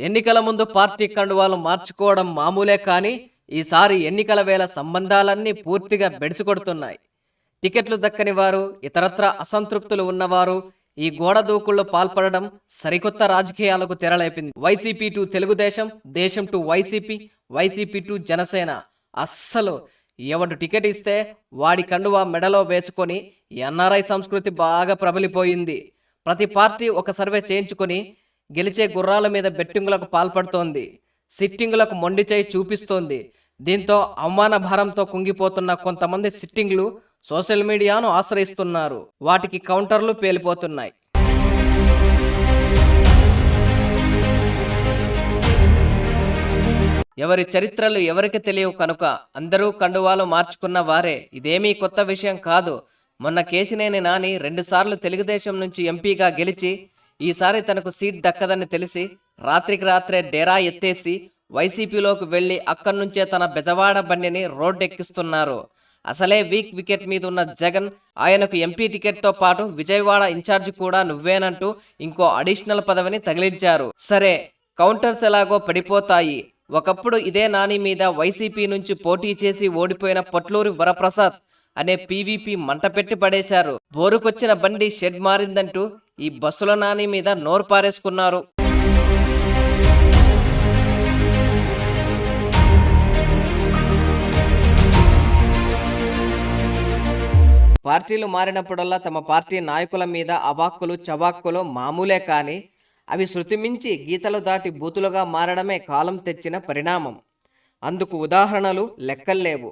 ఎన్నికల ముందు పార్టీ కండువాలు మార్చుకోవడం మామూలే కానీ ఈసారి ఎన్నికల వేళ సంబంధాలన్నీ పూర్తిగా బెడిసికొడుతున్నాయి. టికెట్లు దక్కని వారు ఇతరత్ర అసంతృప్తులు ఉన్నవారు ఈ గోడ దూకుల్లో పాల్పడడం సరికొత్త రాజకీయాలకు తెరలేపింది. వైసీపీ టు తెలుగుదేశం దేశం to YCP YCP to Janasena. అస్సలు ఎవడు టికెట్ ఇస్తే వాడి కండువా మెడలో వేసుకొని ఎన్ఆర్ఐ సంస్కృతి బాగా ప్రబలిపోయింది. ప్రతి పార్టీ ఒక సర్వే చేయించుకొని గెలిచే గుర్రాల మీద బెట్టింగులకు పాల్పడుతోంది. సిట్టింగులకు మొండి చేయి చూపిస్తోంది. దీంతో అవమాన భారంతో కుంగిపోతున్న కొంతమంది సిట్టింగ్లు సోషల్ మీడియాను ఆశ్రయిస్తున్నారు. వాటికి కౌంటర్లు పేలిపోతున్నాయి. ఎవరి చరిత్రలు ఎవరికి తెలియవు కనుక అందరూ కండువాలు మార్చుకున్న వారే. ఇదేమీ కొత్త విషయం కాదు. మొన్న కేసినేని నాని రెండుసార్లు తెలుగుదేశం నుంచి ఎంపీగా గెలిచి ఈసారి తనకు సీట్ దక్కదని తెలిసి రాత్రికి రాత్రే డేరా ఎత్తేసి వైసీపీలోకి వెళ్ళి అక్కడి నుంచే తన బెజవాడ బండిని రోడ్డెక్కిస్తున్నారు. అసలే వీక్ వికెట్ మీద ఉన్న జగన్ ఆయనకు ఎంపీ టికెట్తో పాటు విజయవాడ ఇన్ఛార్జ్ కూడా నువ్వేనంటూ ఇంకో అడిషనల్ పదవిని తగిలించారు. సరే కౌంటర్స్ ఎలాగో పడిపోతాయి. ఒకప్పుడు ఇదే నాని మీద వైసీపీ నుంచి పోటీ చేసి ఓడిపోయిన పొట్లూరి వరప్రసాద్ అనే పీవీపీ మంట పెట్టి పడేశారు. బోరుకొచ్చిన బండి షెడ్ మారిందంటూ ఈ బస్సుల నాని మీద నోరు పారేసుకున్నారు. పార్టీలు మారినప్పుడల్లా తమ పార్టీ నాయకుల మీద అవాక్కులు చవాక్కులు మామూలే కానీ అవి శృతి మించి గీతలు దాటి బూతులుగా మారడమే కాలం తెచ్చిన పరిణామం. అందుకు ఉదాహరణలు లెక్కల్లేవు.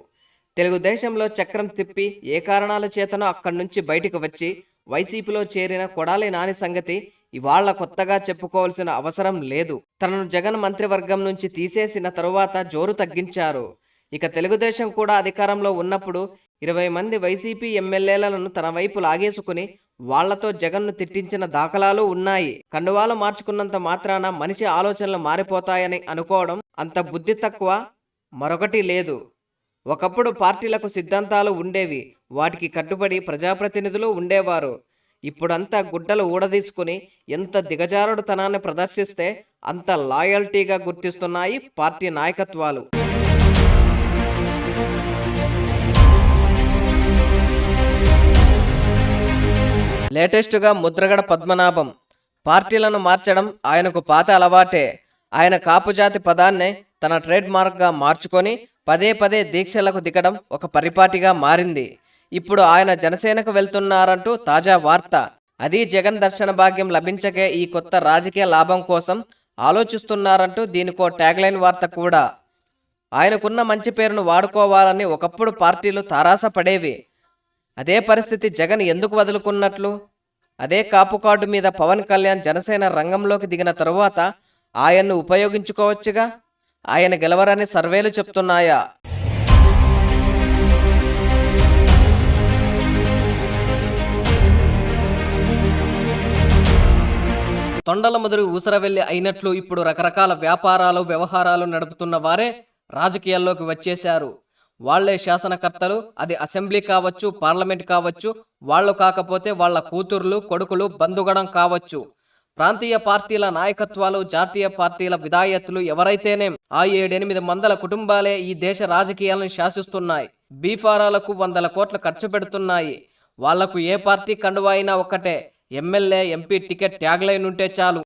తెలుగుదేశంలో చక్రం తిప్పి ఏ కారణాల చేతనో అక్కడి నుంచి బయటకు వచ్చి వైసీపీలో చేరిన కొడాలి నాని సంగతి ఇవాళ్ళ కొత్తగా చెప్పుకోవాల్సిన అవసరం లేదు. తనను జగన్ మంత్రివర్గం నుంచి తీసేసిన తరువాత జోరు తగ్గించారు. ఇక తెలుగుదేశం కూడా అధికారంలో ఉన్నప్పుడు ఇరవై మంది వైసీపీ ఎమ్మెల్యేలను తన వైపు లాగేసుకుని వాళ్ళతో జగన్ను తిట్టించిన దాఖలాలు ఉన్నాయి. కండువాలు మార్చుకున్నంత మాత్రాన మనిషి ఆలోచనలు మారిపోతాయని అనుకోవడం అంత బుద్ధి తక్కువ మరొకటి లేదు. ఒకప్పుడు పార్టీలకు సిద్ధాంతాలు ఉండేవి. వాటికి కట్టుబడి ప్రజాప్రతినిధులు ఉండేవారు. ఇప్పుడంతా గుడ్డలు ఊడదీసుకుని ఎంత దిగజారుడుతనాన్ని ప్రదర్శిస్తే అంత లాయల్టీగా గుర్తిస్తున్నాయి పార్టీ నాయకత్వాలు. లేటెస్టుగా ముద్రగడ పద్మనాభం. పార్టీలను మార్చడం ఆయనకు పాత అలవాటే. ఆయన కాపుజాతి పదాన్నే తన ట్రేడ్ మార్క్గా మార్చుకొని పదే పదే దీక్షలకు దిగడం ఒక పరిపాటిగా మారింది. ఇప్పుడు ఆయన జనసేనకు వెళ్తున్నారంటూ తాజా వార్త. అది జగన్ దర్శన భాగ్యం లభించకే ఈ కొత్త రాజకీయ లాభం కోసం ఆలోచిస్తున్నారంటూ దీనికో ట్యాగ్లైన్ వార్త కూడా. ఆయనకున్న మంచి పేరును వాడుకోవాలని ఒకప్పుడు పార్టీలు తారాసపడేవి. అదే పరిస్థితి జగన్ ఎందుకు వదులుకున్నట్లు? అదే కాపు కార్డు మీద పవన్ కళ్యాణ్ జనసేన రంగంలోకి దిగిన తరువాత ఆయన్ను ఉపయోగించుకోవచ్చుగా? ఆయన గెలవరని సర్వేలు చెప్తున్నాయా? తొండల ముదురు ఊసరవెల్లి అయినట్లు ఇప్పుడు రకరకాల వ్యాపారాలు వ్యవహారాలు నడుపుతున్న వారే రాజకీయాల్లోకి వచ్చేశారు. వాళ్ళే శాసనకర్తలు అది అసెంబ్లీ కావచ్చు పార్లమెంట్ కావచ్చు వాళ్ళు కాకపోతే వాళ్ళ కూతుర్లు కొడుకులు బంధుగణం కావచ్చు. ప్రాంతీయ పార్టీల నాయకత్వాలు జాతీయ పార్టీల విధాయత్తులు ఎవరైతేనేం ఆ ఏడెనిమిది వందల కుటుంబాలే ఈ దేశ రాజకీయాలను శాసిస్తున్నాయి. బీఫారాలకు వందల కోట్లు ఖర్చు పెడుతున్నాయి. వాళ్ళకు ఏ పార్టీ కండువా అయినా ఒక్కటే. MLA MP ticket tag line ఉంటే చాలు.